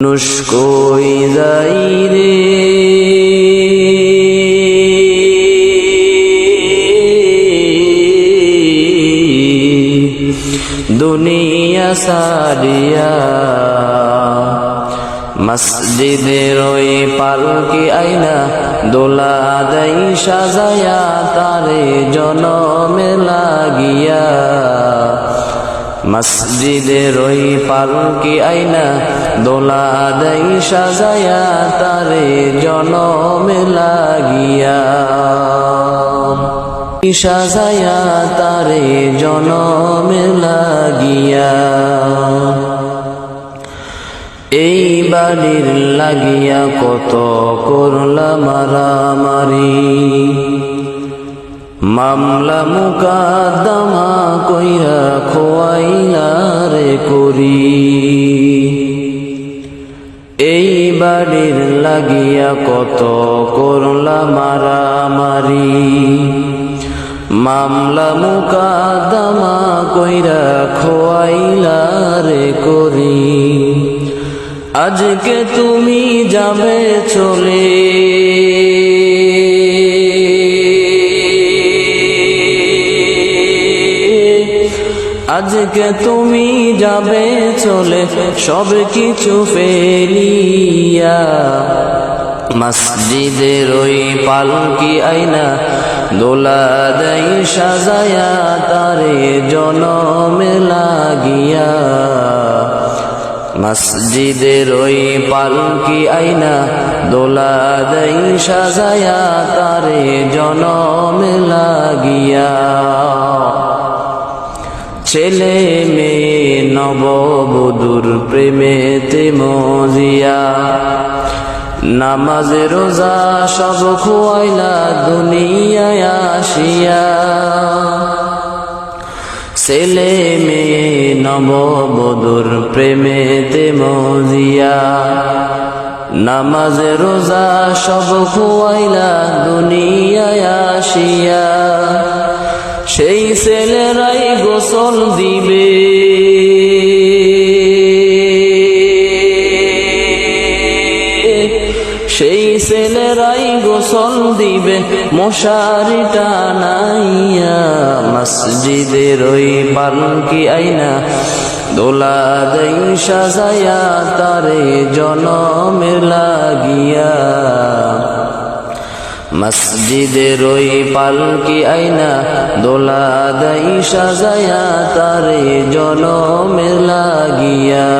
মানুষ কই যাই রে? দুনিয়া সারিয়া মসজিদের ওই পালকি আইনা, দোলা দেই সাজায়া তারে জনমে লাগিয়া। মসজিদের ওই পালকি আইনা দোলা দেই সাজায়া তারে জনমে লাগিয়া। সাজায়া তারে জনমে লাগিয়া। এই বাড়ির লাগিয়া কত করলা মারামারি। মামলা মুকাদ্দমা কইরা খোয়াইলা রে করি এই বাড়ির লাগিয়া কত করলা মারামারি। মামলা মুকাদ্দমা কইরা খোয়াইলা রে করি আজকে তুমি যাবে চলে। আজকে তুমি যাবে চলে সব কিছু ফেলিয়া। মসজিদের ওই পালকি আইনা দোলা দেই সাজায়া, তারে জনমে লাগিয়া। মসজিদের ওই পালকি আইনা দোলা দেই সাজায়া, তারে জনমে লাগিয়া। ছেলে মেয়ে নববধূর প্রেমেতে মজিয়া নামাজ, রোজা সব খুয়াইলা দুনিয়ায় আসিয়া। ছেলে মেয়ে নববধূর প্রেমেতে মজিয়া নামাজ, রোজা সব খুয়াইলা দুনিয়ায় আসিয়া। সেই ছেলেরাই গোসল দিবে। সেই ছেলেরাই গোসল দিবে মশারি টানাইয়া মসজিদের ওই পালকি আইনা দোলা দেই সাজায়া তারে জনমে লাগিয়া মসজিদের ওই পালকি আইনা? দোলা দেই সাজায়া তারে জনমে লাগিয়া।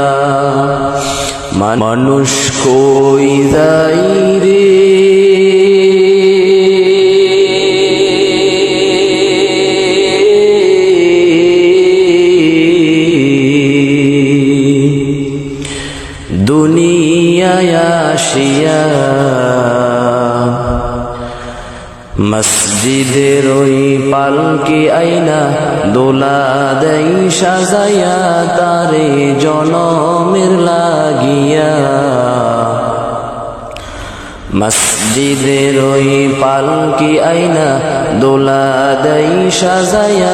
মানুষ কই যাই রে? দুনিয়ায় আসিয়া মসজিদের ওই পালকি আইনা দোলা দেই, সাজাইয়া তারে জনমের লাগিয়া। মসজিদের ওই পালকি আইনা দোলা দেই সাজায়া